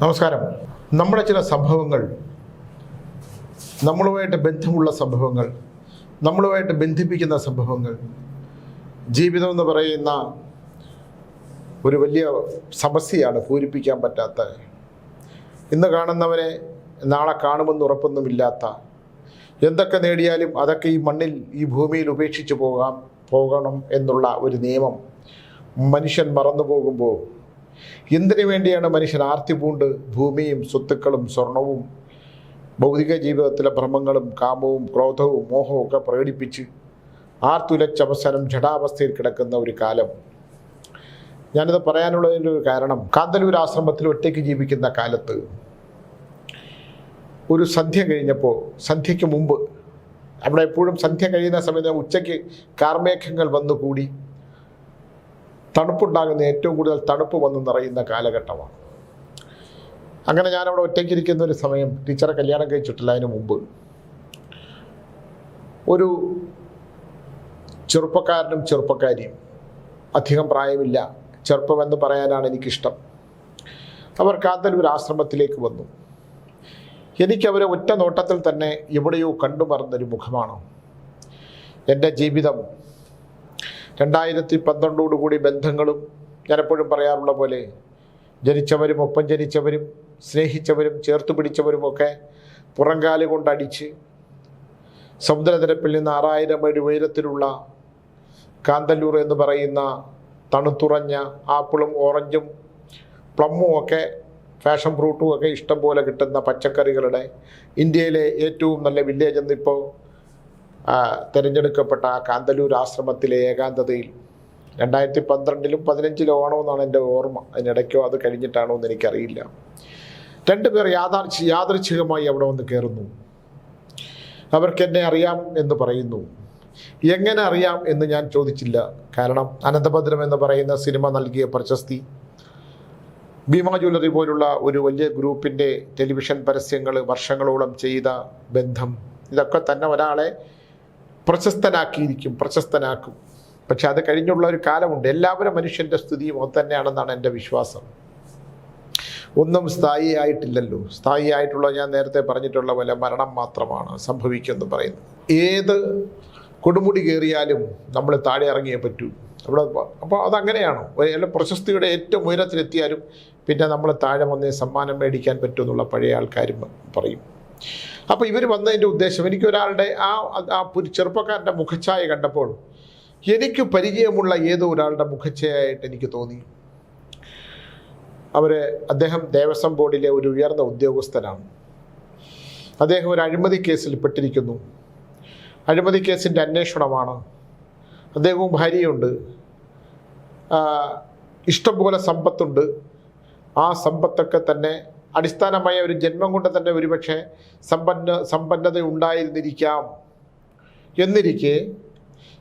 നമസ്കാരം. നമ്മുടെ ചില സംഭവങ്ങൾ നമ്മളുമായിട്ട് ബന്ധമുള്ള സംഭവങ്ങൾ നമ്മളുമായിട്ട് ബന്ധിപ്പിക്കുന്ന സംഭവങ്ങൾ ജീവിതം എന്ന് പറയുന്ന ഒരു വലിയ സമസ്യയാണ് പൂരിപ്പിക്കാൻ പറ്റാത്ത. ഇന്ന് കാണുന്നവനെ നാളെ കാണുമെന്ന് ഉറപ്പൊന്നുമില്ലാത്ത. എന്തൊക്കെ നേടിയാലും അതൊക്കെ ഈ മണ്ണിൽ ഈ ഭൂമിയിൽ ഉപേക്ഷിച്ച് പോകാം പോകണം എന്നുള്ള ഒരു നിയമം മനുഷ്യൻ മറന്നു പോകുമ്പോൾ എന്തിനു വേണ്ടിയാണ് മനുഷ്യൻ ആർത്തി പൂണ്ട് ഭൂമിയും സ്വത്തുക്കളും സ്വർണവും ഭൗതിക ജീവിതത്തിലെ ഭ്രമങ്ങളും കാമവും ക്രോധവും മോഹവും ഒക്കെ പ്രകടിപ്പിച്ച് ആർത്തുലച്ച അവസരം കിടക്കുന്ന ഒരു കാലം. ഞാനിത് പറയാനുള്ളതിന്റെ ഒരു കാരണം കാന്തല്ലൂർ ആശ്രമത്തിൽ ഒറ്റയ്ക്ക് ജീവിക്കുന്ന കാലത്ത് ഒരു സന്ധ്യ കഴിഞ്ഞപ്പോൾ സന്ധ്യയ്ക്ക് മുമ്പ് അവിടെ എപ്പോഴും സന്ധ്യ കഴിയുന്ന സമയത്ത് ഉച്ചയ്ക്ക് കാർമേഘങ്ങൾ വന്നു കൂടി തണുപ്പുണ്ടാകുന്ന ഏറ്റവും കൂടുതൽ തണുപ്പ് വന്ന് നിറയുന്ന കാലഘട്ടമാണ്. അങ്ങനെ ഞാനവിടെ ഒറ്റയ്ക്കിരിക്കുന്ന ഒരു സമയം ടീച്ചറെ കല്യാണം കഴിച്ചിട്ടില്ല അതിന് മുമ്പ്. ഒരു ചെറുപ്പക്കാരനും ചെറുപ്പക്കാരിയും അധികം പ്രായമില്ല. ചെറുപ്പമെന്ന് പറയാനാണ് എനിക്കിഷ്ടം. അവർ കാന്തല്ലൂർ ആശ്രമത്തിലേക്ക് വന്നു. എനിക്കവരെ ഒറ്റ നോട്ടത്തിൽ തന്നെ എവിടെയോ കണ്ടുമറന്നൊരു മുഖമാണ്? എന്റെ ജീവിതം രണ്ടായിരത്തി പന്ത്രണ്ടോടുകൂടി ബന്ധങ്ങളും ഞാനെപ്പോഴും പറയാറുള്ള പോലെ ജനിച്ചവരും ഒപ്പം ജനിച്ചവരും സ്നേഹിച്ചവരും ചേർത്ത് പിടിച്ചവരുമൊക്കെ പുറങ്കാൽ കൊണ്ടടിച്ച് സമുദ്രനിരപ്പിൽ നിന്ന് ആറായിരം അടി ഉയരത്തിലുള്ള കാന്തല്ലൂർ എന്ന് പറയുന്ന തണുത്തുറഞ്ഞ ആപ്പിളും ഓറഞ്ചും പ്ലമ്മും ഒക്കെ ഫാഷൻ ഫ്രൂട്ടും ഒക്കെ ഇഷ്ടം പോലെ കിട്ടുന്ന പച്ചക്കറികളുടെ ഇന്ത്യയിലെ ഏറ്റവും നല്ല വില്ലേജ് എന്നിപ്പോൾ തിരഞ്ഞെടുക്കപ്പെട്ട ആ കാന്തല്ലൂർ ആശ്രമത്തിലെ ഏകാന്തതയിൽ രണ്ടായിരത്തി പന്ത്രണ്ടിലും പതിനഞ്ചിലും ആണോന്നാണ് എന്റെ ഓർമ്മ. അതിനിടയ്ക്കോ അത് കഴിഞ്ഞിട്ടാണോ എന്ന് എനിക്കറിയില്ല. രണ്ടുപേർ യാഥാർച്ഛ യാദൃച്ഛികമായി അവിടെ വന്ന് കയറുന്നു. അവർക്ക് എന്നെ അറിയാം എന്ന് പറയുന്നു. എങ്ങനെ അറിയാം എന്ന് ഞാൻ ചോദിച്ചില്ല. കാരണം അനന്തഭദ്രം എന്ന് പറയുന്ന സിനിമ നൽകിയ പ്രശസ്തി ഭീമ ജ്വല്ലറി പോലുള്ള ഒരു വലിയ ഗ്രൂപ്പിന്റെ ടെലിവിഷൻ പരസ്യങ്ങൾ വർഷങ്ങളോളം ചെയ്ത ബന്ധം ഇതൊക്കെ തന്നെ ഒരാളെ പ്രശസ്തനാക്കിയിരിക്കും പ്രശസ്തനാക്കും. പക്ഷെ അത് കഴിഞ്ഞുള്ള ഒരു കാലമുണ്ട്. എല്ലാവരും മനുഷ്യന്റെ സ്ഥിതിയും അത് തന്നെയാണെന്നാണ് എന്റെ വിശ്വാസം. ഒന്നും സ്ഥായി ആയിട്ടില്ലല്ലോ സ്ഥായി ആയിട്ടുള്ള ഞാൻ നേരത്തെ പറഞ്ഞിട്ടുള്ള പോലെ മരണം മാത്രമാണ് സംഭവിക്കുമെന്ന് പറയുന്നത്. ഏത് കൊടുമുടി കയറിയാലും നമ്മൾ താഴെ ഇറങ്ങിയേ പറ്റൂ. നമ്മൾ അപ്പോൾ അതങ്ങനെയാണ്? ഒരു പ്രശസ്തിയുടെ ഏറ്റവും ഉയരത്തിലെത്തിയാലും പിന്നെ നമ്മൾ താഴെ വന്നേ സമ്മാനം മേടിക്കാൻ പറ്റുമെന്നുള്ള പഴയ ആൾക്കാരും പറയും. അപ്പോൾ ഇവർ വന്നതിന്റെ ഉദ്ദേശം എനിക്ക് ഒരാളുടെ ആ ആ ഒരു ചെറുപ്പക്കാരന്റെ മുഖച്ഛായ കണ്ടപ്പോൾ എനിക്ക് പരിചയമുള്ള ഏതോ ഒരാളുടെ മുഖച്ഛയായിട്ട് എനിക്ക് തോന്നി. അവർ അദ്ദേഹം ദേവസ്വം ബോർഡിലെ ഒരു ഉയർന്ന ഉദ്യോഗസ്ഥനാണ്. അദ്ദേഹം ഒരു അഴിമതി കേസിൽ പെട്ടിരിക്കുന്നു. അഴിമതി കേസിന്റെ അന്വേഷണമാണ്. അദ്ദേഹവും ഭാര്യയുണ്ട്. ഇഷ്ടംപോലെ സമ്പത്തുണ്ട്. ആ സമ്പത്തൊക്കെ തന്നെ അടിസ്ഥാനമായ ഒരു ജന്മം കൊണ്ട് തന്നെ ഒരുപക്ഷെ സമ്പന്ന സമ്പന്നത ഉണ്ടായിരുന്നിരിക്കാം എന്നിരിക്കെ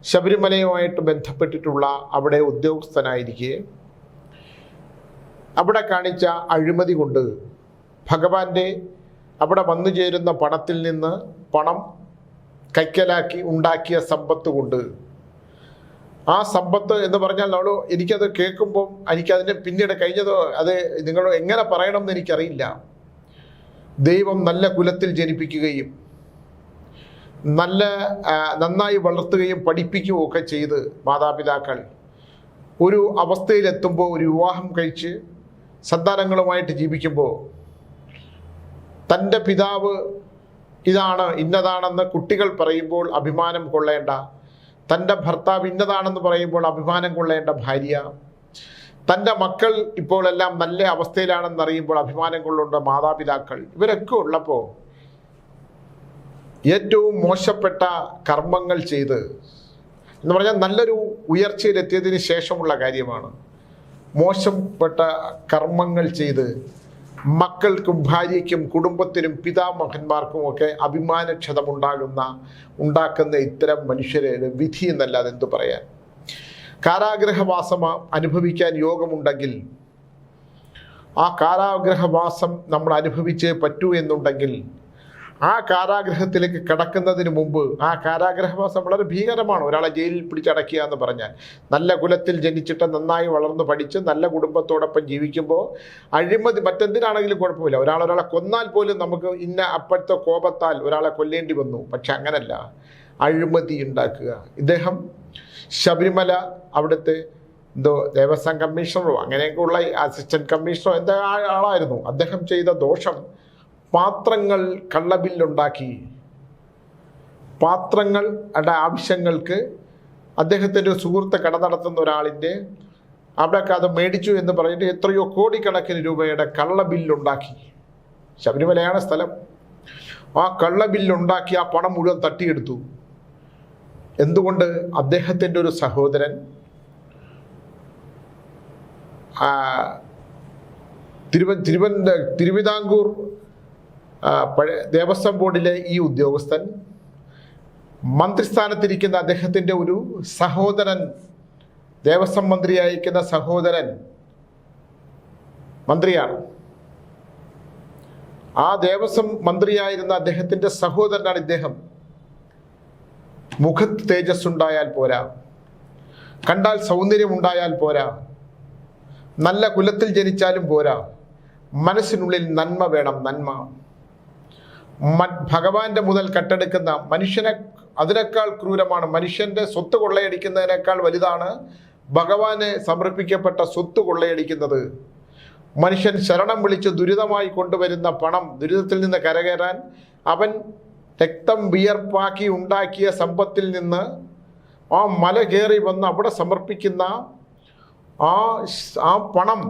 ശബരിമലയുമായിട്ട് ബന്ധപ്പെട്ടിട്ടുള്ള അവിടെ ഉദ്യോഗസ്ഥനായിരിക്കെ. അവിടെ കാണിച്ച അഴിമതി കൊണ്ട് ഭഗവാന്റെ അവിടെ വന്നു ചേരുന്ന പണത്തിൽ നിന്ന് പണം കൈക്കലാക്കി ഉണ്ടാക്കിയ സമ്പത്ത് കൊണ്ട് ആ സമ്പത്ത് എന്ന് പറഞ്ഞാൽ നമ്മൾ എനിക്കത് കേൾക്കുമ്പം എനിക്കതിന് പിന്നീട് കഴിഞ്ഞത് അത് നിങ്ങൾ എങ്ങനെ പറയണം എന്ന് എനിക്കറിയില്ല. ദൈവം നല്ല കുലത്തിൽ ജനിപ്പിക്കുകയും നല്ല നന്നായി വളർത്തുകയും പഠിപ്പിക്കുകയും ഒക്കെ ചെയ്ത് മാതാപിതാക്കൾ. ഒരു അവസ്ഥയിലെത്തുമ്പോൾ ഒരു വിവാഹം കഴിച്ച് സന്താനങ്ങളുമായിട്ട് ജീവിക്കുമ്പോൾ തന്റെ പിതാവ് ഇതാണ് ഇന്നതാണെന്ന് കുട്ടികൾ പറയുമ്പോൾ അഭിമാനം കൊള്ളേണ്ട തന്റെ ഭർത്താവ് ഇന്നതാണെന്ന് പറയുമ്പോൾ അഭിമാനം കൊള്ളേണ്ട ഭാര്യ. തന്റെ മക്കൾ ഇപ്പോൾ എല്ലാം നല്ല അവസ്ഥയിലാണെന്ന് അറിയുമ്പോൾ അഭിമാനം കൊള്ളേണ്ട മാതാപിതാക്കൾ. ഇവരൊക്കെ ഉള്ളപ്പോൾ ഏറ്റവും മോശപ്പെട്ട കർമ്മങ്ങൾ ചെയ്ത് എന്ന് പറഞ്ഞാൽ നല്ലൊരു ഉയർച്ചയിലെത്തിയതിന് ശേഷമുള്ള കാര്യമാണ്. മോശപ്പെട്ട കർമ്മങ്ങൾ ചെയ്ത് മക്കൾക്കും ഭാര്യയ്ക്കും കുടുംബത്തിനും പിതാമഹന്മാർക്കും ഒക്കെ അഭിമാനക്ഷതമുണ്ടാകുന്ന ഉണ്ടാക്കുന്ന ഇത്തരം മനുഷ്യരെ വിധി എന്നല്ലാതെ എന്തു പറയാൻ? കാരാഗ്രഹവാസം അനുഭവിക്കാൻ യോഗമുണ്ടെങ്കിൽ ആ കാരാഗ്രഹവാസം നമ്മൾ അനുഭവിച്ചേ പറ്റൂ എന്നുണ്ടെങ്കിൽ ആ കാരാഗ്രഹത്തിലേക്ക് കടക്കുന്നതിന് മുമ്പ് ആ കാരാഗ്രഹവാസം വളരെ ഭീകരമാണ്. ഒരാളെ ജയിലിൽ പിടിച്ചടക്കുക എന്ന് പറഞ്ഞാൽ നല്ല കുലത്തിൽ ജനിച്ചിട്ട് നന്നായി വളർന്ന് പഠിച്ച് നല്ല കുടുംബത്തോടൊപ്പം ജീവിക്കുമ്പോൾ അഴിമതി മറ്റെന്തിനാണെങ്കിലും കുഴപ്പമില്ല. ഒരാൾ ഒരാളെ കൊന്നാൽ പോലും നമുക്ക് ഇന്ന അപ്പോഴത്തെ കോപത്താൽ ഒരാളെ കൊല്ലേണ്ടി വന്നു. പക്ഷെ അങ്ങനല്ല. അഴിമതി ഉണ്ടാക്കുക. ഇദ്ദേഹം ശബരിമല അവിടുത്തെ എന്തോ ദേവസ്വം കമ്മീഷണറോ അങ്ങനെയൊക്കെയുള്ള അസിസ്റ്റന്റ് കമ്മീഷണറോ എന്താ ആളായിരുന്നു. അദ്ദേഹം ചെയ്ത ദോഷം പാത്രങ്ങൾ കള്ളബില്ലുണ്ടാക്കി. പാത്രങ്ങളുടെ ആവശ്യങ്ങൾക്ക് അദ്ദേഹത്തിന്റെ ഒരു സുഹൃത്ത് കട നടത്തുന്ന ഒരാളിന്റെ അവിടെയൊക്കെ അത് മേടിച്ചു എന്ന് പറഞ്ഞിട്ട് എത്രയോ കോടിക്കണക്കിന് രൂപയുടെ കള്ള ബില്ലുണ്ടാക്കി ശബരിമലയാണ് സ്ഥലം. ആ കള്ള ബില്ലുണ്ടാക്കി ആ പണം മുഴുവൻ തട്ടിയെടുത്തു. എന്തുകൊണ്ട് അദ്ദേഹത്തിന്റെ ഒരു സഹോദരൻ തിരുവ തിരുവന തിരുവിതാംകൂർ ദേവസ്വം ബോർഡിലെ ഈ ഉദ്യോഗസ്ഥൻ മന്ത്രിസ്ഥാനത്തിരിക്കുന്ന അദ്ദേഹത്തിന്റെ ഒരു സഹോദരൻ ദേവസ്വം മന്ത്രിയായിരിക്കുന്ന സഹോദരൻ മന്ത്രിയാണ്. ആ ദേവസ്വം മന്ത്രിയായിരുന്ന അദ്ദേഹത്തിന്റെ സഹോദരനാണ് ഇദ്ദേഹം. മുഖത്ത് തേജസ് ഉണ്ടായാൽ പോരാ കണ്ടാൽ സൗന്ദര്യം ഉണ്ടായാൽ പോരാ നല്ല കുലത്തിൽ ജനിച്ചാലും പോരാ മനസ്സിനുള്ളിൽ നന്മ വേണം നന്മ. ഭഗവാന്റെ മുതൽ കട്ടെടുക്കുന്ന മനുഷ്യനെ അതിനേക്കാൾ ക്രൂരമാണ്. മനുഷ്യന്റെ സ്വത്ത് കൊള്ളയടിക്കുന്നതിനേക്കാൾ വലുതാണ് ഭഗവാന് സമർപ്പിക്കപ്പെട്ട സ്വത്ത് കൊള്ളയടിക്കുന്നത്. മനുഷ്യൻ ശരണം വിളിച്ച് ദുരിതമായി കൊണ്ടുവരുന്ന പണം ദുരിതത്തിൽ നിന്ന് കരകയറാൻ അവൻ രക്തം വിയർപ്പാക്കി ഉണ്ടാക്കിയ സമ്പത്തിൽ നിന്ന് ആ മല കയറി വന്ന് അവിടെ സമർപ്പിക്കുന്ന ആ ആ പണം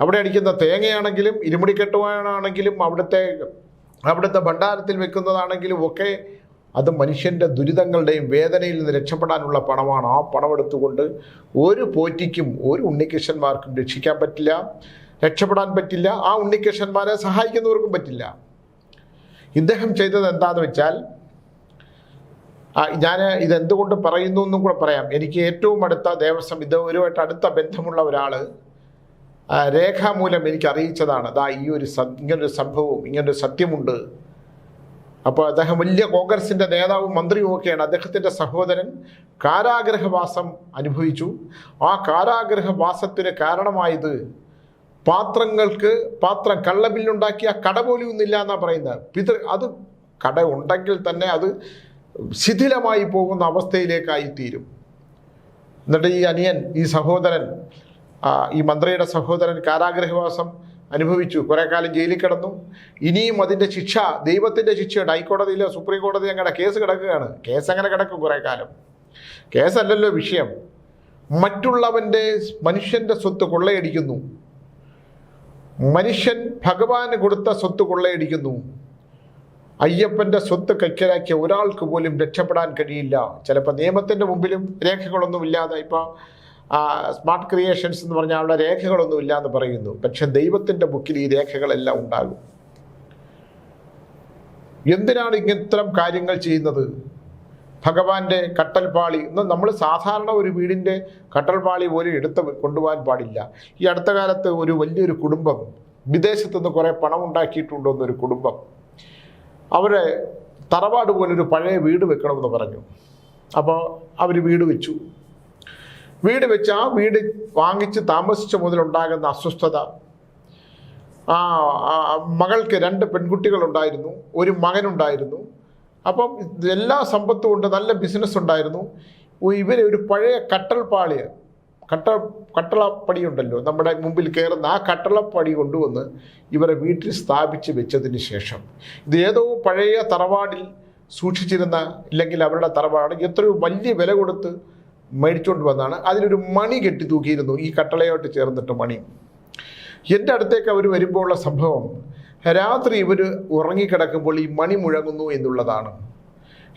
അവിടെ അടിക്കുന്ന തേങ്ങയാണെങ്കിലും ഇരുമുടിക്കെട്ടുവാനാണെങ്കിലും അവിടുത്തെ അവിടുത്തെ ഭണ്ഡാരത്തിൽ വെക്കുന്നതാണെങ്കിലും ഒക്കെ അത് മനുഷ്യന്റെ ദുരിതങ്ങളുടെയും വേദനയിൽ നിന്ന് രക്ഷപ്പെടാനുള്ള പണമാണ്. ആ പണം എടുത്തുകൊണ്ട് ഒരു പോറ്റിക്കും ഒരു ഉണ്ണികൃഷ്ണന്മാർക്കും രക്ഷിക്കാൻ പറ്റില്ല രക്ഷപ്പെടാൻ പറ്റില്ല. ആ ഉണ്ണികൃഷ്ണന്മാരെ സഹായിക്കുന്നവർക്കും പറ്റില്ല. ഇദ്ദേഹം ചെയ്തത് എന്താണെന്ന് വെച്ചാൽ ഞാൻ ഇതെന്തുകൊണ്ട് പറയുന്നു എന്നും കൂടെ പറയാം. എനിക്ക് ഏറ്റവും അടുത്ത ദേവസ്വം ഇതുവരുമായിട്ട് അടുത്ത ബന്ധമുള്ള ഒരാൾ രേഖാമൂലം എനിക്ക് അറിയിച്ചതാണ് ദാ ഈ ഒരു ഇങ്ങനൊരു സംഭവവും ഇങ്ങനൊരു സത്യമുണ്ട്. അപ്പോൾ അദ്ദേഹം വലിയ കോൺഗ്രസിന്റെ നേതാവും മന്ത്രിയും ഒക്കെയാണ്. അദ്ദേഹത്തിന്റെ സഹോദരൻ കാരാഗ്രഹവാസം അനുഭവിച്ചു. ആ കാരാഗ്രഹവാസത്തിന് കാരണമായത് പാത്രങ്ങൾക്ക് പാത്രം കള്ളബില്ലുണ്ടാക്കിയ കട പോലും ഒന്നില്ല എന്നാണ് പറയുന്നത്. പിതൃ അത് കട ഉണ്ടെങ്കിൽ തന്നെ അത് ശിഥിലമായി പോകുന്ന അവസ്ഥയിലേക്കായി തീരും എന്നിട്ട് ഈ അനിയൻ ഈ സഹോദരൻ ഈ മന്ത്രിയുടെ സഹോദരൻ കാരാഗ്രഹവാസം അനുഭവിച്ചു. കുറെ കാലം ജയിലിൽ കിടന്നു. ഇനിയും അതിന്റെ ശിക്ഷ ദൈവത്തിന്റെ ശിക്ഷയുണ്ട് ഹൈക്കോടതിയിലോ സുപ്രീം കോടതി അങ്ങനെ കേസ് കിടക്കുകയാണ്. കേസ് അങ്ങനെ കിടക്കും കുറെ കാലം. കേസല്ലല്ലോ വിഷയം. മറ്റുള്ളവന്റെ മനുഷ്യന്റെ സ്വത്ത് കൊള്ളയടിക്കുന്നു. മനുഷ്യൻ ഭഗവാന് കൊടുത്ത സ്വത്ത് കൊള്ളയടിക്കുന്നു. അയ്യപ്പന്റെ സ്വത്ത് കൈക്കലാക്കിയ ഒരാൾക്ക് പോലും രക്ഷപ്പെടാൻ കഴിയില്ല. ചിലപ്പോൾ നിയമത്തിന്റെ മുമ്പിലും രേഖകളൊന്നും ഇല്ലാതെ ഇപ്പോൾ സ്മാർട്ട് ക്രിയേഷൻസ് എന്ന് പറഞ്ഞാൽ അവിടെ രേഖകളൊന്നും ഇല്ല എന്ന് പറയുന്നു. പക്ഷെ ദൈവത്തിന്റെ ബുക്കിൽ ഈ രേഖകളെല്ലാം ഉണ്ടാകും. എന്തിനാണ് ഇങ്ങനത്തരം കാര്യങ്ങൾ ചെയ്യുന്നത്? ഭഗവാന്റെ കട്ടൽപാളി നമ്മൾ സാധാരണ ഒരു വീടിന്റെ കട്ടൽപാളി പോലും എടുത്ത് കൊണ്ടുപോകാൻ പാടില്ല. ഈ അടുത്ത കാലത്ത് ഒരു വലിയൊരു കുടുംബം വിദേശത്തു നിന്ന് കുറേ പണം ഉണ്ടാക്കിയിട്ടുണ്ടോ എന്നൊരു കുടുംബം അവരെ തറവാട് പോലൊരു പഴയ വീട് വെക്കണമെന്ന് പറഞ്ഞു. അപ്പോൾ അവർ വീട് വെച്ചു. വീട് വെച്ച് ആ വീട് വാങ്ങിച്ച് താമസിച്ച മുതലുണ്ടാകുന്ന അസ്വസ്ഥത. ആ മകൾക്ക് രണ്ട് പെൺകുട്ടികളുണ്ടായിരുന്നു ഒരു മകനുണ്ടായിരുന്നു. അപ്പം എല്ലാ സമ്പത്തും ഉണ്ട് നല്ല ബിസിനസ് ഉണ്ടായിരുന്നു. ഇവർ ഒരു പഴയ കട്ടൽപ്പാളി കട്ട കട്ടളപ്പടി ഉണ്ടല്ലോ നമ്മുടെ മുമ്പിൽ കയറുന്ന ആ കട്ടളപ്പടി കൊണ്ടുവന്ന് ഇവരെ വീട്ടിൽ സ്ഥാപിച്ച് വെച്ചതിന് ശേഷം. ഇത് ഏതോ പഴയ തറവാടിൽ സൂക്ഷിച്ചിരുന്ന ഇല്ലെങ്കിൽ അവരുടെ തറവാട് എത്രയോ വലിയ വില കൊടുത്ത് മേടിച്ചുകൊണ്ട് വന്നാണ് അതിലൊരു മണി കെട്ടി തൂക്കിയിരുന്നു. ഈ കട്ടളയോട്ട് ചേർന്നിട്ട് മണി. എന്റെ അടുത്തേക്ക് അവർ വരുമ്പോൾ ഉള്ള സംഭവം രാത്രി ഇവർ ഉറങ്ങിക്കിടക്കുമ്പോൾ ഈ മണി മുഴങ്ങുന്നു എന്നുള്ളതാണ്.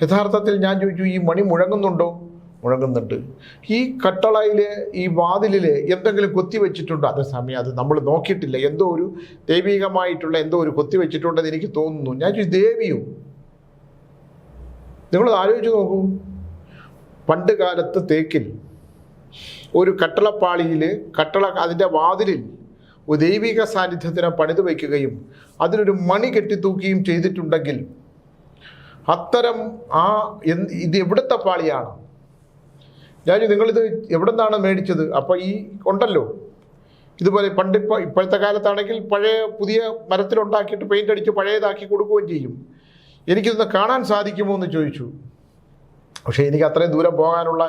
യഥാർത്ഥത്തിൽ ഞാൻ ചോദിച്ചു ഈ മണി മുഴങ്ങുന്നുണ്ടോ? മുഴങ്ങുന്നുണ്ട്. ഈ കട്ടളയിൽ ഈ വാതിലിൽ എന്തെങ്കിലും കൊത്തി വെച്ചിട്ടുണ്ടോ? അതേ സമയം അത് നമ്മൾ നോക്കിയിട്ടില്ല. എന്തോ ഒരു ദൈവികമായിട്ടുള്ള എന്തോ ഒരു കൊത്തി വെച്ചിട്ടുണ്ടെന്ന് എനിക്ക് തോന്നുന്നു. ഞാൻ ചോദിച്ചു ദേവിയോ? നിങ്ങളത് ആലോചിച്ച് നോക്കൂ. പണ്ട് കാലത്ത് തേക്കിൽ ഒരു കട്ടളപ്പാളിയിൽ കട്ടള അതിന്റെ വാതിലിൽ ദൈവിക സാന്നിധ്യത്തിനെ പണിത് വയ്ക്കുകയും അതിനൊരു മണി കെട്ടിത്തൂക്കുകയും ചെയ്തിട്ടുണ്ടെങ്കിൽ അത്തരം ആ ഇത് എവിടുത്തെ പാളിയാണ്? ഞാൻ നിങ്ങളിത് എവിടെ നിന്നാണ് മേടിച്ചത്? അപ്പോൾ ഈ ഉണ്ടല്ലോ. ഇതുപോലെ പണ്ട് ഇപ്പോൾ ഇപ്പോഴത്തെ കാലത്താണെങ്കിൽ പഴയ പുതിയ മരത്തിലുണ്ടാക്കിയിട്ട് പെയിന്റ് അടിച്ച് പഴയതാക്കി കൊടുക്കുകയും ചെയ്യും. എനിക്കിതൊന്ന് കാണാൻ സാധിക്കുമോ എന്ന് ചോദിച്ചു. പക്ഷേ എനിക്ക് അത്രയും ദൂരം പോകാനുള്ള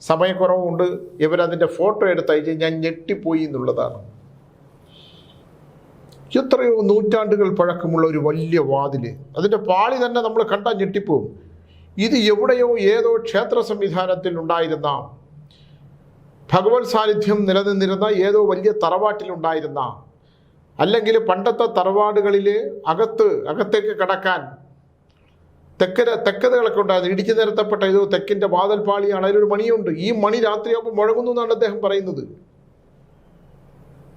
സമയക്കുറവുണ്ട്. ഇവരതിന്റെ ഫോട്ടോ എടുത്തയച്ച് ഞാൻ ഞെട്ടിപ്പോയി എന്നുള്ളതാണ്. എത്രയോ നൂറ്റാണ്ടുകൾ പഴക്കമുള്ള ഒരു വലിയ വാതിൽ അതിന്റെ പാളി തന്നെ നമ്മൾ കണ്ടാൽ ഞെട്ടിപ്പോവും. ഇത് എവിടെയോ ഏതോ ക്ഷേത്ര സംവിധാനത്തിൽ ഉണ്ടായിരുന്ന ഭഗവത് സാന്നിധ്യം നിലനിന്നിരുന്ന ഏതോ വലിയ തറവാട്ടിലുണ്ടായിരുന്ന അല്ലെങ്കിൽ പണ്ടത്തെ തറവാടുകളിൽ അകത്ത് അകത്തേക്ക് കടക്കാൻ തെക്കര തെക്കതകളൊക്കെ ഉണ്ടായത് ഇടിച്ചു നിരത്തപ്പെട്ട ഇത് തെക്കിന്റെ വാതൽ പാളിയാണ്. അതിലൊരു മണിയുണ്ട്. ഈ മണി രാത്രിയാകുമ്പോൾ മുഴങ്ങുന്നു എന്നാണ് അദ്ദേഹം പറയുന്നത്.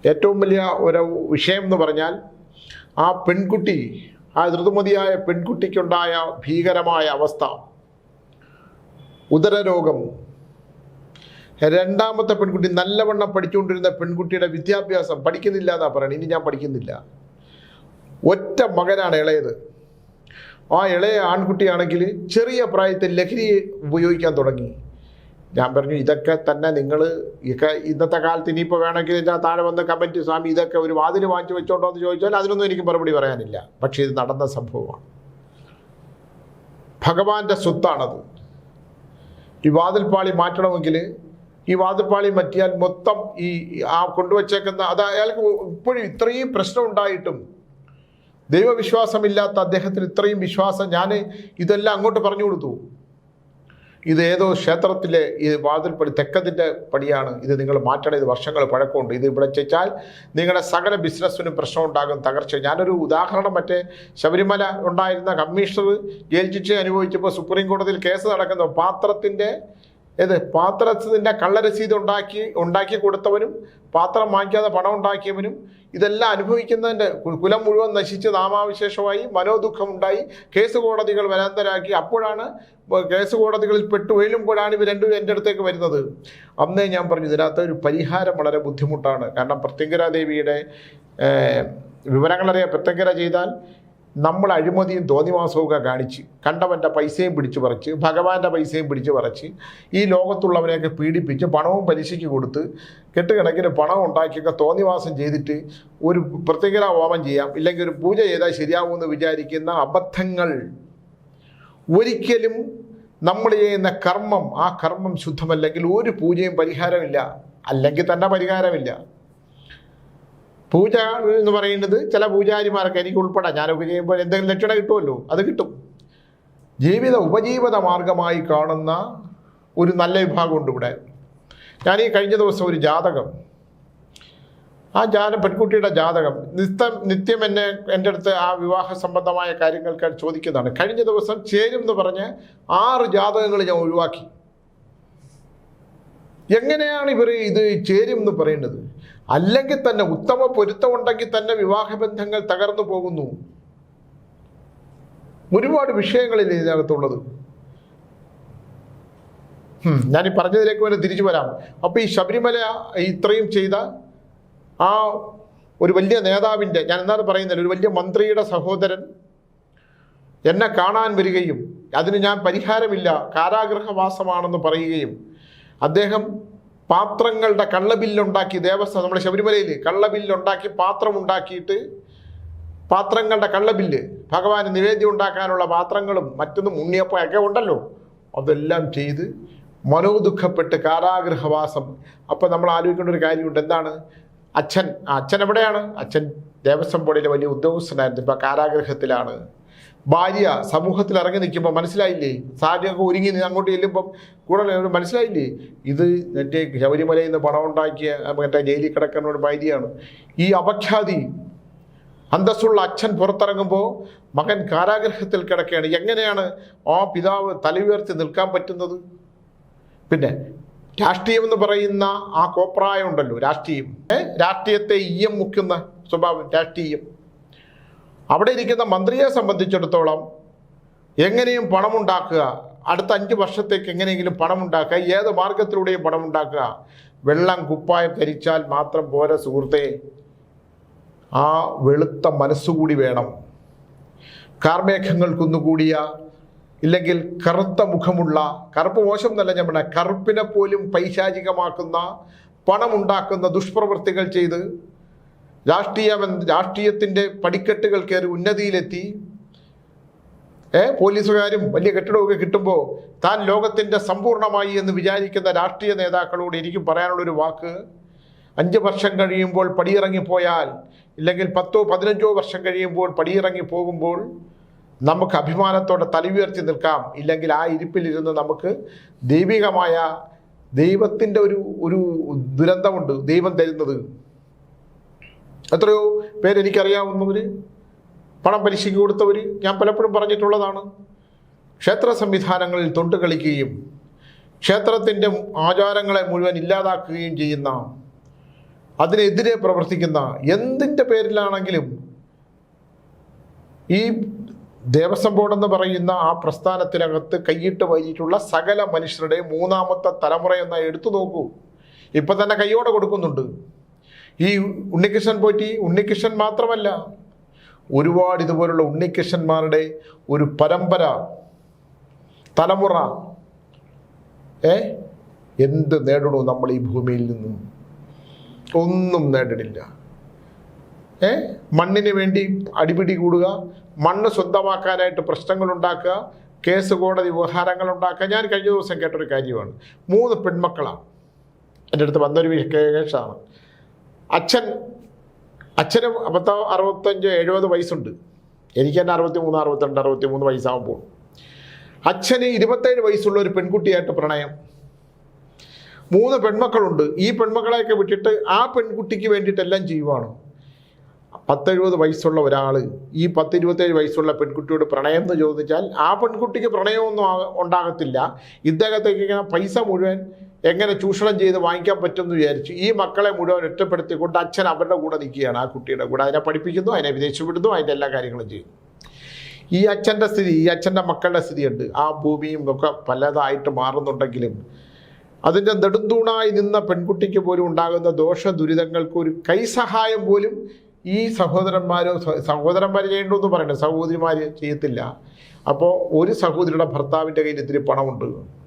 ഏറ്റവും വലിയ ഒരു വിഷയം എന്ന് പറഞ്ഞാൽ ആ പെൺകുട്ടി ആ ധൃതുമതിയായ പെൺകുട്ടിക്കുണ്ടായ ഭീകരമായ അവസ്ഥ. ഉദരരോഗം. രണ്ടാമത്തെ പെൺകുട്ടി നല്ലവണ്ണം പഠിച്ചുകൊണ്ടിരുന്ന പെൺകുട്ടിയുടെ വിദ്യാഭ്യാസം പഠിക്കുന്നില്ല എന്നാ പറയുന്നത്. ഇനി ഞാൻ പഠിക്കുന്നില്ല. ഒറ്റ മകനാണ് ഇളയത്. ആ ഇളയ ആൺകുട്ടിയാണെങ്കിൽ ചെറിയ പ്രായത്തിൽ ലഹരി ഉപയോഗിക്കാൻ തുടങ്ങി. ഞാൻ പറഞ്ഞു ഇതൊക്കെ തന്നെ നിങ്ങൾ ഇതൊക്കെ ഇന്നത്തെ കാലത്ത് ഇനിയിപ്പോൾ വേണമെങ്കിൽ ഞാൻ താഴെ വന്ന കമന്റ് സ്വാമി ഇതൊക്കെ ഒരു വാതിൽ വാങ്ങിച്ചു വെച്ചോണ്ടോ എന്ന് ചോദിച്ചാൽ അതിനൊന്നും എനിക്ക് മറുപടി പറയാനില്ല. പക്ഷേ ഇത് നടന്ന സംഭവമാണ്. ഭഗവാന്റെ സ്വത്താണത്. ഈ വാതിൽപ്പാളി മാറ്റണമെങ്കിൽ ഈ വാതിൽപ്പാളി മാറ്റിയാൽ മൊത്തം ഈ ആ കൊണ്ടുവച്ചേക്കുന്ന അത് അയാൾക്ക് ഇപ്പോഴും ഇത്രയും പ്രശ്നം ഉണ്ടായിട്ടും ദൈവവിശ്വാസമില്ലാത്ത അദ്ദേഹത്തിന് ഇത്രയും വിശ്വാസം ഞാൻ ഇതെല്ലാം അങ്ങോട്ട് പറഞ്ഞു കൊടുത്തു. ഇത് ഏതോ ക്ഷേത്രത്തിലെ ഈ വാതിൽപ്പടി തെക്കതിന്റെ പടിയാണ് ഇത് നിങ്ങൾ മാറ്റണം. ഇത് വർഷങ്ങൾ പഴക്കമുണ്ട്. ഇത് ഇവിടെ ചേച്ചാൽ നിങ്ങളുടെ സകല ബിസിനസ്സിനും പ്രശ്നം ഉണ്ടാകും തകർച്ച ഞാനൊരു ഉദാഹരണം മറ്റേ ശബരിമല ഉണ്ടായിരുന്ന കമ്മീഷണർ ജയിൽ ശിക്ഷ അനുഭവിച്ചപ്പോൾ സുപ്രീം കോടതിയിൽ കേസ് നടക്കുന്ന. പാത്രത്തിന്റെ ഏത്? പാത്രത്തിന്റെ കള്ളരസീത് ഉണ്ടാക്കി ഉണ്ടാക്കി കൊടുത്തവനും പാത്രം വാങ്ങിക്കാതെ പണം ഉണ്ടാക്കിയവനും ഇതെല്ലാം അനുഭവിക്കുന്നതിന്റെ കുലം മുഴുവൻ നശിച്ച് നാമാവിശേഷമായി മനോദുഃഖം ഉണ്ടായി കേസ് കോടതികൾ വരാന്തരാക്കി അപ്പോഴാണ് കേസ് കോടതികളിൽ പെട്ടു വീഴുമ്പോഴാണ് ഇവർ രണ്ടുപേരും എന്റെ അടുത്തേക്ക് വരുന്നത്. അന്നേ ഞാൻ പറഞ്ഞു ഇതിനകത്ത് ഒരു പരിഹാരം വളരെ ബുദ്ധിമുട്ടാണ്. കാരണം പ്രത്യങ്കരാദേവിയുടെ ഏഹ്, വിവരങ്ങളറിയാം പ്രത്യങ്കര ചെയ്താൽ നമ്മൾ അഴിമതിയും തോന്നിവാസവും കാണിച്ച് കണ്ടവന്റെ പൈസയും പിടിച്ചു പറിച്ച് ഭഗവാന്റെ പൈസയും പിടിച്ചു പറിച്ച് ഈ ലോകത്തുള്ളവരെയൊക്കെ പീഡിപ്പിച്ച് പണവും പലിശയ്ക്ക് കൊടുത്ത് കെട്ടുകിടക്കിന് പണം ഉണ്ടാക്കിയൊക്കെ തോന്നിവാസം ചെയ്തിട്ട് ഒരു പ്രത്യേക ഹോമം ചെയ്യാം ഇല്ലെങ്കിൽ ഒരു പൂജ ചെയ്താൽ ശരിയാവുമെന്ന് വിചാരിക്കുന്ന അബദ്ധങ്ങൾ. ഒരിക്കലും നമ്മൾ ചെയ്യുന്ന കർമ്മം ആ കർമ്മം ശുദ്ധമല്ലെങ്കിൽ ഒരു പൂജയും പരിഹാരമില്ല. അല്ലെങ്കിൽ തന്നെ പരിഹാരമില്ല. പൂജ എന്ന് പറയുന്നത് ചില പൂജാരിമാരൊക്കെ എനിക്ക് ഉൾപ്പെടാം. ഞാനൊക്കെ ചെയ്യുമ്പോൾ എന്തെങ്കിലും ലക്ഷണ കിട്ടുമല്ലോ. അത് കിട്ടും. ജീവിത ഉപജീവിത മാർഗമായി കാണുന്ന ഒരു നല്ല വിഭാഗമുണ്ട് ഇവിടെ. ഞാൻ ഈ കഴിഞ്ഞ ദിവസം ഒരു ജാതകം ആ ജാത പെൺകുട്ടിയുടെ ജാതകം നിത്യം നിത്യം എന്നെ എന്റെ അടുത്ത് ആ വിവാഹ സംബന്ധമായ കാര്യങ്ങൾക്ക് ചോദിക്കുന്നതാണ്. കഴിഞ്ഞ ദിവസം ചേരും എന്ന് പറഞ്ഞ് ആറ് ജാതകങ്ങൾ ഞാൻ ഒഴിവാക്കി. എങ്ങനെയാണ് ഇവർ ഇത് ചേരും എന്ന് പറയുന്നത്? അല്ലെങ്കിൽ തന്നെ ഉത്തമ പൊരുത്തമുണ്ടെങ്കിൽ തന്നെ വിവാഹബന്ധങ്ങൾ തകർന്നു പോകുന്നു. ഒരുപാട് വിഷയങ്ങളിൽ ഇതിനകത്തുള്ളത്. ഞാൻ ഈ പറഞ്ഞതിലേക്ക് വരെ തിരിച്ചു വരാം. അപ്പോൾ ഈ ശബരിമല ഇത്രയും ചെയ്ത ആ ഒരു വലിയ നേതാവിന്റെ ഞാൻ എന്താണ് പറയുന്നത് ഒരു വലിയ മന്ത്രിയുടെ സഹോദരൻ എന്നെ കാണാൻ വരികയും അതിന് ഞാൻ പരിഹാരമില്ല കാരാഗ്രഹവാസമാണെന്ന് പറയുകയും അദ്ദേഹം പാത്രങ്ങളുടെ കള്ളബില്ലുണ്ടാക്കി ദേവസ്വം നമ്മുടെ ശബരിമലയിൽ കള്ളബില്ലുണ്ടാക്കി പാത്രം ഉണ്ടാക്കിയിട്ട് പാത്രങ്ങളുടെ കള്ളബില്ല് ഭഗവാന് നിവേദ്യം ഉണ്ടാക്കാനുള്ള പാത്രങ്ങളും മറ്റൊന്നും ഉണ്ണിയപ്പമൊക്കെ ഉണ്ടല്ലോ. അതെല്ലാം ചെയ്ത് മനോദുഃഖപ്പെട്ട് കാരാഗ്രഹവാസം അപ്പോൾ നമ്മൾ ആലോചിക്കേണ്ട ഒരു കാര്യമുണ്ട്. എന്താണ്? അച്ഛൻ. അച്ഛൻ എവിടെയാണ്? അച്ഛൻ ദേവസ്വം ബോർഡിലെ വലിയ ഉദ്യോഗസ്ഥനായിരുന്നു. ഇപ്പോൾ കാരാഗൃഹത്തിലാണ്. ഭാര്യ സമൂഹത്തിൽ ഇറങ്ങി നിൽക്കുമ്പോൾ മനസ്സിലായില്ലേ? സാരിയൊക്കെ ഒരുങ്ങി അങ്ങോട്ട് ചെല്ലുമ്പം കൂടെ മനസ്സിലായില്ലേ? ഇത് മറ്റേ ശബരിമലയിൽ നിന്ന് പണം ഉണ്ടാക്കിയ മറ്റേ ജയിലിൽ കിടക്കുന്ന ഒരു ഭാര്യയാണ്. ഈ അപഖ്യാതി അന്തസ്സുള്ള അച്ഛൻ പുറത്തിറങ്ങുമ്പോൾ മകൻ കാരാഗ്രഹത്തിൽ കിടക്കുകയാണ്. എങ്ങനെയാണ് ആ പിതാവ് തല ഉയർത്തി നിൽക്കാൻ പറ്റുന്നത്? പിന്നെ രാഷ്ട്രീയം എന്ന് പറയുന്ന ആ കോപ്രായം ഉണ്ടല്ലോ രാഷ്ട്രീയം? രാഷ്ട്രീയത്തെ ഈയം മുക്കുന്ന സ്വഭാവം രാഷ്ട്രീയം. അവിടെ ഇരിക്കുന്ന മന്ത്രിയെ സംബന്ധിച്ചിടത്തോളം എങ്ങനെയും പണമുണ്ടാക്കുക അടുത്ത അഞ്ച് വർഷത്തേക്ക് എങ്ങനെയെങ്കിലും പണമുണ്ടാക്കുക ഏത് മാർഗത്തിലൂടെയും പണമുണ്ടാക്കുക വെള്ളം കുപ്പായം ധരിച്ചാൽ മാത്രം പോരാ സുഹൃത്തെ. ആ വെളുത്ത മനസ്സുകൂടി വേണം. കാർമേഘങ്ങൾ കുന്നുകൂടിയ ഇല്ലെങ്കിൽ കറുത്ത മുഖമുള്ള കറുപ്പ് മോശം എന്നല്ല ഞാൻ പറഞ്ഞ കറുപ്പിനെ പോലും പൈശാചികമാക്കുന്ന പണമുണ്ടാക്കുന്ന ദുഷ്പ്രവൃത്തികൾ ചെയ്ത് രാഷ്ട്രീയ രാഷ്ട്രീയത്തിന്റെ പടിക്കെട്ടുകൾ കയറി ഉന്നതിയിലെത്തി. ഏ പോലീസുകാരും വലിയ കെട്ടിടമൊക്കെ കിട്ടുമ്പോൾ താൻ ലോകത്തിന്റെ സമ്പൂർണമായി എന്ന് വിചാരിക്കുന്ന രാഷ്ട്രീയ നേതാക്കളോട് എനിക്കും പറയാനുള്ളൊരു വാക്ക്. അഞ്ച് വർഷം കഴിയുമ്പോൾ പടിയിറങ്ങിപ്പോയാൽ ഇല്ലെങ്കിൽ പത്തോ പതിനഞ്ചോ വർഷം കഴിയുമ്പോൾ പടിയിറങ്ങി പോകുമ്പോൾ നമുക്ക് അഭിമാനത്തോടെ തലയുയർത്തി നിൽക്കാം. ഇല്ലെങ്കിൽ ആ ഇരിപ്പിലിരുന്ന് നമുക്ക് ദൈവികമായ ദൈവത്തിന്റെ ഒരു ഒരു ദുരന്തമുണ്ട് ദൈവം തരുന്നത്. എത്രയോ പേരെനിക്കറിയാവുന്നവർ പണം പലിശയ്ക്ക് കൊടുത്തവർ ഞാൻ പലപ്പോഴും പറഞ്ഞിട്ടുള്ളതാണ്. ക്ഷേത്ര സംവിധാനങ്ങളിൽ തൊണ്ട് കളിക്കുകയും ക്ഷേത്രത്തിന്റെ ആചാരങ്ങളെ മുഴുവൻ ഇല്ലാതാക്കുകയും ചെയ്യുന്ന അതിനെതിരെ പ്രവർത്തിക്കുന്ന എന്തിന്റെ പേരിലാണെങ്കിലും ഈ ദേവസ്വം ബോർഡ് എന്ന് പറയുന്ന ആ പ്രസ്ഥാനത്തിനകത്ത് കൈയിട്ട് വൈകിട്ടുള്ള സകല മനുഷ്യരുടെ മൂന്നാമത്തെ തലമുറ എന്ന എടുത്തു നോക്കൂ. ഇപ്പം തന്നെ കൈയോടെ കൊടുക്കുന്നുണ്ട്. ഈ ഉണ്ണികൃഷ്ണൻ പോറ്റി ഉണ്ണികൃഷ്ണൻ മാത്രമല്ല ഒരുപാട് ഇതുപോലുള്ള ഉണ്ണികൃഷ്ണന്മാരുടെ ഒരു പരമ്പര തലമുറ ഏ? എന്ത് നേടണു നമ്മൾ ഈ ഭൂമിയിൽ നിന്നും? ഒന്നും നേടണില്ല ഏ? മണ്ണിന് വേണ്ടി അടിപിടി കൂടുക മണ്ണ് സ്വന്തമാക്കാനായിട്ട് പ്രശ്നങ്ങൾ ഉണ്ടാക്കുക കേസ് കോടതി വ്യവഹാരങ്ങൾ ഉണ്ടാക്കുക. ഞാൻ കഴിഞ്ഞ ദിവസം കേട്ടൊരു കാര്യമാണ്. മൂന്ന് പെൺമക്കളാണ്. എന്റെ അടുത്ത് വന്നൊരു കേസാണ് അച്ഛൻ അച്ഛന് പത്തോ അറുപത്തഞ്ച് എഴുപത് വയസ്സുണ്ട്. എനിക്ക് തന്നെ അറുപത്തി മൂന്ന് അറുപത്തിരണ്ട് അറുപത്തി മൂന്ന് വയസ്സാകുമ്പോൾ അച്ഛന് ഇരുപത്തേഴ് വയസ്സുള്ള ഒരു പെൺകുട്ടിയായിട്ട് പ്രണയം. മൂന്ന് പെൺമക്കളുണ്ട്. ഈ പെൺമക്കളെയൊക്കെ വിട്ടിട്ട് ആ പെൺകുട്ടിക്ക് വേണ്ടിയിട്ടെല്ലാം ചെയ്യുവാണ്. പത്തെഴുപത് വയസ്സുള്ള ഒരാൾ ഈ പത്തിരുപത്തേഴ് വയസ്സുള്ള പെൺകുട്ടിയോട് പ്രണയം എന്ന് ചോദിച്ചാൽ ആ പെൺകുട്ടിക്ക് പ്രണയമൊന്നും ഉണ്ടാകത്തില്ല. ഇദ്ദേഹത്തേക്ക് പൈസ മുഴുവൻ എങ്ങനെ ചൂഷണം ചെയ്ത് വാങ്ങിക്കാൻ പറ്റുമെന്ന് വിചാരിച്ചു. ഈ മക്കളെ മുഴുവൻ ഒറ്റപ്പെടുത്തിക്കൊണ്ട് അച്ഛൻ അവരുടെ കൂടെ നിൽക്കുകയാണ് ആ കുട്ടിയുടെ കൂടെ. അതിനെ പഠിപ്പിക്കുന്നു അതിനെ വിദേശം വിടുന്നു അതിന്റെ എല്ലാ കാര്യങ്ങളും ചെയ്യുന്നു. ഈ അച്ഛന്റെ സ്ഥിതി ഈ അച്ഛന്റെ മക്കളുടെ സ്ഥിതിയുണ്ട്. ആ ഭൂമിയും ഒക്കെ പലതായിട്ട് മാറുന്നുണ്ടെങ്കിലും അതിന്റെ നെടുന്തൂണായി നിന്ന പെൺകുട്ടിക്ക് പോലും ഉണ്ടാകുന്ന ദോഷ ദുരിതങ്ങൾക്ക് ഒരു കൈസഹായം പോലും ഈ സഹോദരന്മാരോ സഹോദരന്മാർ ചെയ്യേണ്ടെന്ന് പറയണ്ട. സഹോദരിമാർ ചെയ്യത്തില്ല. അപ്പോൾ ഒരു സഹോദരിയുടെ ഭർത്താവിന്റെ കയ്യിൽ ഇത്തിരി പണമുണ്ട്.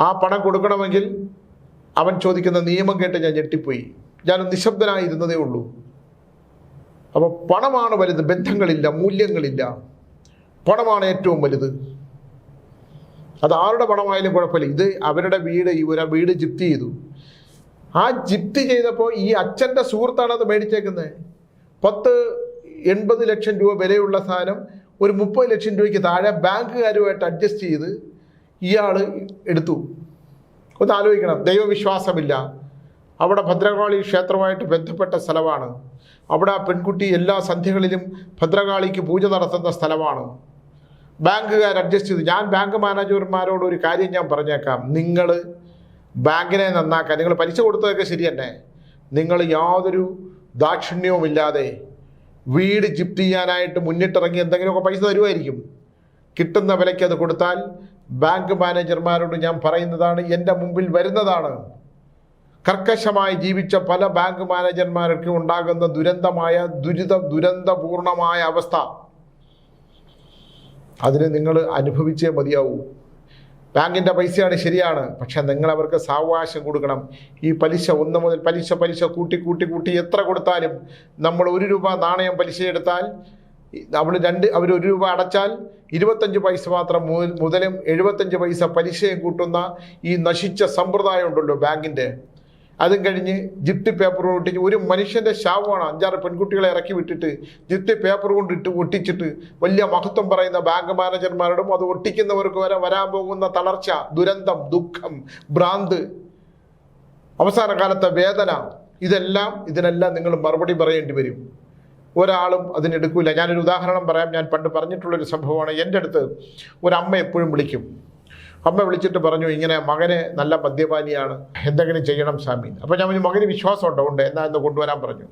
ആ പണം കൊടുക്കണമെങ്കിൽ അവൻ ചോദിക്കുന്ന നിയമം കേട്ട് ഞാൻ ഞെട്ടിപ്പോയി. ഞാൻ നിശബ്ദനായിരുന്നതേ ഉള്ളൂ. അപ്പോൾ പണമാണ് വലുത് ബന്ധങ്ങളില്ല മൂല്യങ്ങളില്ല. പണമാണ് ഏറ്റവും വലുത്. അത് ആരുടെ പണമായാലും കുഴപ്പമില്ല. ഇത് അവരുടെ വീട് ഈ ഒരു വീട് ജിപ്തി ചെയ്തു. ആ ജിപ്തി ചെയ്തപ്പോൾ ഈ അച്ഛന്റെ സുഹൃത്താണ് അത് മേടിച്ചേക്കുന്നത് പത്ത് എൺപത് ലക്ഷം രൂപ വിലയുള്ള സാധനം ഒരു മുപ്പത് ലക്ഷം രൂപയ്ക്ക് താഴെ ബാങ്കുകാരുമായിട്ട് അഡ്ജസ്റ്റ് ചെയ്ത് ഇയാൾ എടുത്തു. ഒന്ന് ആലോചിക്കണം. ദൈവവിശ്വാസമില്ല അവിടെ ഭദ്രകാളി ക്ഷേത്രമായിട്ട് ബന്ധപ്പെട്ട സ്ഥലമാണ്. അവിടെ ആ പെൺകുട്ടി എല്ലാ സന്ധ്യകളിലും ഭദ്രകാളിക്ക് പൂജ നടത്തുന്ന സ്ഥലമാണ്. ബാങ്കുകാർ അഡ്ജസ്റ്റ് ചെയ്തു. ഞാൻ ബാങ്ക് മാനേജർമാരോട് ഒരു കാര്യം ഞാൻ പറഞ്ഞേക്കാം. നിങ്ങൾ ബാങ്കിനെ നന്നാക്കാൻ നിങ്ങൾ പലിശ കൊടുത്തതൊക്കെ ശരി തന്നെ നിങ്ങൾ യാതൊരു ദാക്ഷിണ്യവുമില്ലാതെ വീട് ജിപ്റ്റ് ചെയ്യാനായിട്ട് മുന്നിട്ടിറങ്ങി എന്തെങ്കിലുമൊക്കെ പൈസ തരുമായിരിക്കും കിട്ടുന്ന വിലയ്ക്ക് അത് കൊടുത്താൽ ബാങ്ക് മാനേജർമാരോട് ഞാൻ പറയുന്നതാണ് എന്റെ മുമ്പിൽ വരുന്നതാണ്. കർക്കശമായി ജീവിച്ച പല ബാങ്ക് മാനേജർമാർക്കും ഉണ്ടാകുന്ന ദുരന്തമായ ദുരിത ദുരന്തപൂർണമായ അവസ്ഥ. അതിന് നിങ്ങൾ അനുഭവിച്ചേ മതിയാവൂ. ബാങ്കിന്റെ പൈസയാണ് ശരിയാണ് പക്ഷെ നിങ്ങൾ അവർക്ക് സാവകാശം കൊടുക്കണം. ഈ പലിശ ഒന്ന് മുതൽ പലിശ പലിശ കൂട്ടി കൂട്ടി കൂട്ടി എത്ര കൊടുത്താലും നമ്മൾ ഒരു രൂപ നാണയം പലിശ എടുത്താൽ അവൾ രണ്ട് അവർ ഒരു രൂപ അടച്ചാൽ ഇരുപത്തഞ്ച് പൈസ മാത്രം മുതലും എഴുപത്തഞ്ച് പൈസ പലിശയും കൂട്ടുന്ന ഈ നശിച്ച സമ്പ്രദായം ഉണ്ടല്ലോ ബാങ്കിന്റെ അതും കഴിഞ്ഞ് ജിപ്തി പേപ്പർ ഒട്ടിച്ച് ഒരു മനുഷ്യന്റെ ശാവമാണ് അഞ്ചാറ് പെൺകുട്ടികളെ ഇറക്കി വിട്ടിട്ട് ജിപ്തി പേപ്പർ കൊണ്ട് ഇട്ട് ഒട്ടിച്ചിട്ട് വലിയ മഹത്വം പറയുന്ന ബാങ്ക് മാനേജർമാരോടും അത് ഒട്ടിക്കുന്നവർക്ക് വരെ വരാൻ പോകുന്ന തളർച്ച ദുരന്തം ദുഃഖം ഭ്രാന്ത് അവസാന കാലത്തെ വേദന ഇതെല്ലാം ഇതിനെല്ലാം നിങ്ങൾ മറുപടി പറയേണ്ടി വരും. ഒരാളും അതിനെടുക്കില്ല ഞാനൊരു ഉദാഹരണം പറയാം. ഞാൻ പണ്ട് പറഞ്ഞിട്ടുള്ളൊരു സംഭവമാണ്. എന്റെ അടുത്ത് ഒരമ്മ എപ്പോഴും വിളിക്കും. അമ്മ വിളിച്ചിട്ട് പറഞ്ഞു ഇങ്ങനെ മകന് നല്ല മദ്യപാനിയാണ്. എന്തെങ്കിലും ചെയ്യണം സ്വാമി. അപ്പോൾ ഞാൻ പറഞ്ഞു മകന് വിശ്വാസമുണ്ടോ? ഉണ്ട്. എന്നാ എന്ന് കൊണ്ടുവരാൻ പറഞ്ഞു.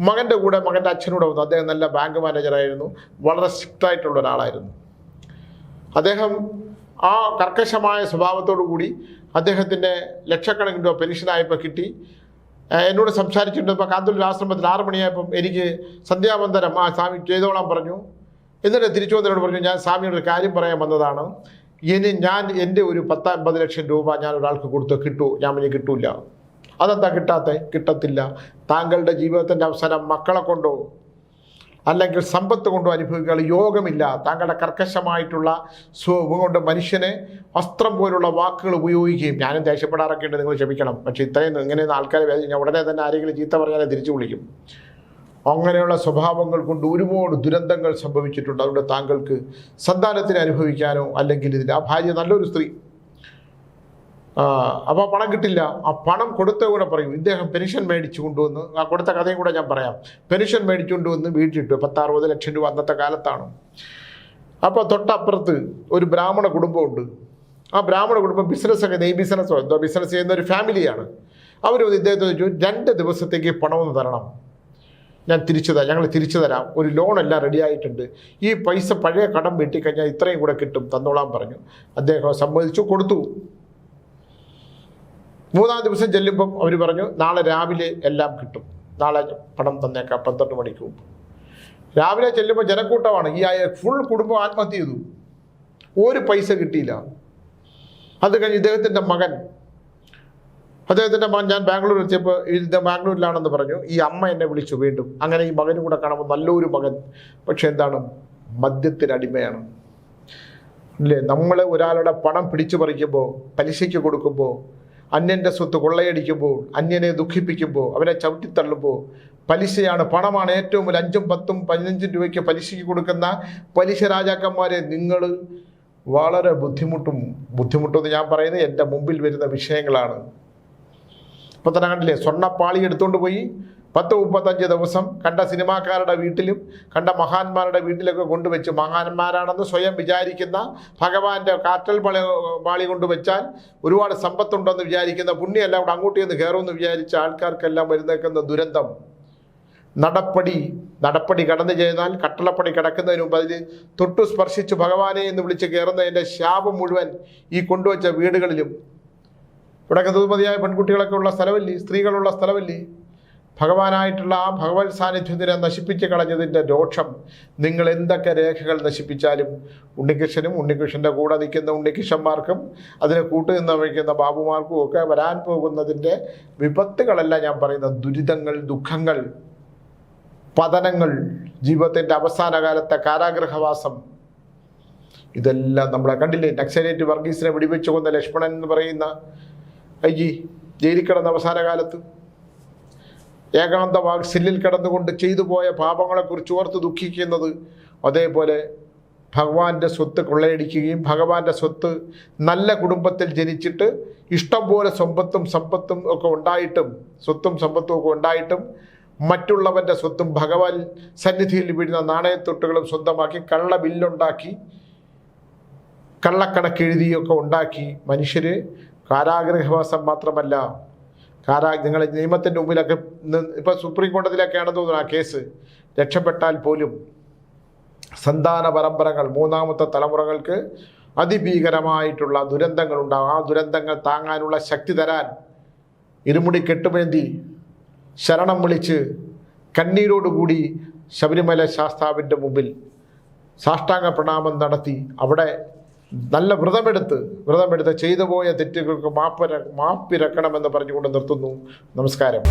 മകന്റെ കൂടെ മകന്റെ അച്ഛനൂടെ വന്നു. അദ്ദേഹം നല്ല ബാങ്ക് മാനേജറായിരുന്നു. വളരെ സ്ട്രിക്റ്റ് ആയിട്ടുള്ള ഒരാളായിരുന്നു. അദ്ദേഹം ആ കർക്കശമായ സ്വഭാവത്തോടു കൂടി അദ്ദേഹത്തിന്റെ ലക്ഷക്കണക്കിന് പെൻഷനായപ്പോൾ കിട്ടി. എന്നോട് സംസാരിച്ചിട്ടുണ്ട്. ഇപ്പോൾ കാന്തൂർ ആശ്രമത്തിൽ ആറ് മണിയായപ്പം എനിക്ക് സന്ധ്യാവന്തരം ആ സ്വാമി ചെയ്തോളാൻ പറഞ്ഞു. എന്നിട്ട് തിരിച്ചു വന്നതിനോട് പറഞ്ഞു ഞാൻ സ്വാമിയോട് ഒരു കാര്യം പറയാൻ വന്നതാണ്. ഇനി ഞാൻ എന്റെ ഒരു പത്ത് അമ്പത് ലക്ഷം രൂപ ഞാൻ ഒരാൾക്ക് കൊടുത്ത് കിട്ടൂ. ഞാൻ ഇനി കിട്ടൂല. അതെന്താ കിട്ടാത്ത? കിട്ടത്തില്ല. താങ്കളുടെ ജീവിതത്തിന്റെ അവസാനം മക്കളെ കൊണ്ടോ അല്ലെങ്കിൽ സമ്പത്ത് കൊണ്ടോ അനുഭവിക്കുക യോഗമില്ല. താങ്കളുടെ കർക്കശമായിട്ടുള്ള സ്വഭാവം കൊണ്ട് മനുഷ്യനെ വസ്ത്രം പോലുള്ള വാക്കുകൾ ഉപയോഗിക്കുകയും ഞാനും ദേഷ്യപ്പെടാറൊക്കെ ഉണ്ട് നിങ്ങൾ ക്ഷമിക്കണം. പക്ഷേ ഇത്രയും ഇങ്ങനെയൊന്നും ആൾക്കാരെ വേദന ഉടനെ തന്നെ ആരെങ്കിലും ചീത്ത പറഞ്ഞാലേ തിരിച്ചു വിളിക്കും. അങ്ങനെയുള്ള സ്വഭാവങ്ങൾ കൊണ്ട് ഒരുപാട് ദുരന്തങ്ങൾ സംഭവിച്ചിട്ടുണ്ട്. അതുകൊണ്ട് താങ്കൾക്ക് സന്താനത്തിന് അനുഭവിക്കാനോ അല്ലെങ്കിൽ ഇതിന്റെ ആ ഭാര്യ നല്ലൊരു സ്ത്രീ അപ്പോൾ പണം കിട്ടില്ല. ആ പണം കൊടുത്ത കൂടെ പറയും ഇദ്ദേഹം പെൻഷൻ മേടിച്ചു കൊണ്ടുവന്ന് ആ കൊടുത്ത കഥയും കൂടെ ഞാൻ പറയാം. പെൻഷൻ മേടിച്ചു കൊണ്ടുവന്ന് വീട്ടിലിട്ടു പത്താറുപത് ലക്ഷം രൂപ അന്നത്തെ കാലത്താണ്. അപ്പോൾ തൊട്ടപ്പുറത്ത് ഒരു ബ്രാഹ്മണ കുടുംബമുണ്ട്. ആ ബ്രാഹ്മണ കുടുംബം ബിസിനസ്സൊക്കെ നെയ് ബിസിനസ്സോ എന്തോ ബിസിനസ് ചെയ്യുന്ന ഒരു ഫാമിലിയാണ് അവർ ഇദ്ദേഹത്തെ ചോദിച്ചു രണ്ട് ദിവസത്തേക്ക് പണമൊന്ന് തരണം. ഞാൻ തിരിച്ചു തരാം ഞങ്ങൾ തിരിച്ചു തരാം. ഒരു ലോൺ എല്ലാം റെഡി ആയിട്ടുണ്ട്. ഈ പൈസ പഴയ കടം വെട്ടിക്കഴിഞ്ഞാൽ ഇത്രയും കൂടെ കിട്ടും തന്നോളാൻ പറഞ്ഞു. അദ്ദേഹം സമ്മതിച്ചു കൊടുത്തു. മൂന്നാം ദിവസം ചെല്ലുമ്പം അവർ പറഞ്ഞു നാളെ രാവിലെ എല്ലാം കിട്ടും. നാളെ പണം തന്നേക്കാം പന്ത്രണ്ട് മണിക്ക് മുമ്പ്. രാവിലെ ചെല്ലുമ്പോൾ ജനക്കൂട്ടമാണ്. ഈ ഫുൾ കുടുംബം ആത്മഹത്യ ചെയ്തു. ഒരു പൈസ കിട്ടിയില്ല. അത് കഴിഞ്ഞ് ഇദ്ദേഹത്തിന്റെ മകൻ അദ്ദേഹത്തിന്റെ മകൻ ഞാൻ ബാംഗ്ലൂർ എത്തിയപ്പോൾ ഇത് ബാംഗ്ലൂരിലാണെന്ന് പറഞ്ഞു. ഈ അമ്മ എന്നെ വിളിച്ചു വീണ്ടും. അങ്ങനെ ഈ മകനും കൂടെ കാണുമ്പോൾ നല്ലൊരു മകൻ. പക്ഷെ എന്താണ്? മദ്യത്തിന് അടിമയാണ്. ഇല്ലേ നമ്മൾ ഒരാളുടെ പണം പിടിച്ചു പറിക്കുമ്പോൾ പലിശയ്ക്ക് കൊടുക്കുമ്പോൾ അന്യന്റെ സ്വത്ത് കൊള്ളയടിക്കുമ്പോൾ അന്യനെ ദുഃഖിപ്പിക്കുമ്പോൾ അവനെ ചവിട്ടിത്തള്ളുമ്പോൾ പലിശയാണ് പണമാണ്. ഏറ്റവും വലിയ അഞ്ചും പത്തും പതിനഞ്ചും രൂപയ്ക്ക് പലിശയ്ക്ക് കൊടുക്കുന്ന പലിശ രാജാക്കന്മാരെ നിങ്ങൾ വളരെ ബുദ്ധിമുട്ടും ബുദ്ധിമുട്ടെന്ന് ഞാൻ പറയുന്നത് എന്റെ മുമ്പിൽ വരുന്ന വിഷയങ്ങളാണ്. ഇപ്പം തന്നെ കണ്ടില്ലേ സ്വർണപ്പാളി എടുത്തുകൊണ്ട് പോയി പത്ത് മുപ്പത്തഞ്ച് ദിവസം കണ്ട സിനിമാക്കാരുടെ വീട്ടിലും കണ്ട മഹാന്മാരുടെ വീട്ടിലൊക്കെ കൊണ്ടുവച്ച് മഹാന്മാരാണെന്ന് സ്വയം വിചാരിക്കുന്ന ഭഗവാന്റെ കാറ്റൽ പളി പാളി കൊണ്ടുവച്ചാൽ ഒരുപാട് സമ്പത്തുണ്ടെന്ന് വിചാരിക്കുന്ന പുണ്യെല്ലാം കൂടെ അങ്ങോട്ട് ചെന്ന് കയറുമെന്ന് വിചാരിച്ച ആൾക്കാർക്കെല്ലാം വരുന്നേക്കുന്ന ദുരന്തം. നടപ്പടി നടപ്പടി കടന്നു ചെയ്താൽ കട്ടളപ്പടി കിടക്കുന്നതിന് മുമ്പ് അതിൽ തൊട്ടു സ്പർശിച്ച് ഭഗവാനെ എന്ന് വിളിച്ച് കയറുന്നതിന്റെ ശാപം മുഴുവൻ ഈ കൊണ്ടുവച്ച വീടുകളിലും. ഇവിടെ ദുർമതിയായ പെൺകുട്ടികളൊക്കെ ഉള്ള സ്ഥലമല്ലേ? സ്ത്രീകളുള്ള സ്ഥലമല്ലേ? ഭഗവാനായിട്ടുള്ള ആ ഭഗവത് സാന്നിധ്യത്തിനെ നശിപ്പിച്ച് കളഞ്ഞതിന്റെ രോക്ഷം നിങ്ങൾ എന്തൊക്കെ രേഖകൾ നശിപ്പിച്ചാലും ഉണ്ണികൃഷ്ണനും ഉണ്ണികൃഷ്ണന്റെ കൂടെ നിൽക്കുന്ന ഉണ്ണികൃഷ്ണന്മാർക്കും അതിനെ കൂട്ടുനിന്ന് വയ്ക്കുന്ന ബാബുമാർക്കും ഒക്കെ വരാൻ പോകുന്നതിന്റെ വിപത്തുകളല്ല ഞാൻ പറയുന്ന ദുരിതങ്ങൾ ദുഃഖങ്ങൾ പതനങ്ങൾ ജീവിതത്തിന്റെ അവസാന കാലത്തെ കാരാഗ്രഹവാസം. ഇതെല്ലാം നമ്മളെ കണ്ടില്ലേ? നക്സലേറ്റ് വർഗീസിനെ വെടിവെച്ച് കൊന്ന ലക്ഷ്മണൻ എന്ന് പറയുന്ന ഐ ജയിലിൽ കിടന്ന അവസാന കാലത്ത്. ഏകാന്ത വാത്സല്യത്തിൽ കിടന്നുകൊണ്ട് ചെയ്തു പോയ പാപങ്ങളെക്കുറിച്ച് ഓർത്ത് ദുഃഖിക്കുന്നത്. അതേപോലെ ഭഗവാന്റെ സ്വത്ത് കൊള്ളയടിക്കുകയും ഭഗവാന്റെ സ്വത്ത് നല്ല കുടുംബത്തിൽ ജനിച്ചിട്ട് ഇഷ്ടം പോലെ സമ്പത്തും സമ്പത്തും ഒക്കെ ഉണ്ടായിട്ടും സ്വത്തും സമ്പത്തും ഒക്കെ ഉണ്ടായിട്ടും മറ്റുള്ളവന്റെ സ്വത്തും ഭഗവാൻ സന്നിധിയിൽ വീഴുന്ന നാണയത്തൊട്ടുകളും സ്വന്തമാക്കി കള്ള ബില്ലുണ്ടാക്കി കള്ളക്കണക്ക് എഴുതിയൊക്കെ ഉണ്ടാക്കി മനുഷ്യർ കാരാഗ്രഹവാസം മാത്രമല്ല കാരാ നിങ്ങൾ നിയമത്തിന്റെ മുമ്പിലൊക്കെ ഇപ്പോൾ സുപ്രീം കോടതിയിലൊക്കെയാണ് തോന്നുന്നു ആ കേസ് രക്ഷപ്പെട്ടാൽ പോലും സന്താന പരമ്പരകൾ മൂന്നാമത്തെ തലമുറകൾക്ക് അതിഭീകരമായിട്ടുള്ള ദുരന്തങ്ങൾ ഉണ്ടാകും ആ ദുരന്തങ്ങൾ താങ്ങാനുള്ള ശക്തി തരാൻ ഇരുമുടി കെട്ടുമേന്തി ശരണം വിളിച്ച് കണ്ണീരോടുകൂടി ശബരിമല ശാസ്താവിന്റെ മുമ്പിൽ സാഷ്ടാംഗ പ്രണാമം നടത്തി അവിടെ നല്ല വ്രതമെടുത്ത് വ്രതമെടുത്ത് ചെയ്തു പോയ തെറ്റുകൾക്ക് മാപ്പിര മാപ്പിരക്കണമെന്ന് പറഞ്ഞുകൊണ്ട് നിർത്തുന്നു. നമസ്കാരം.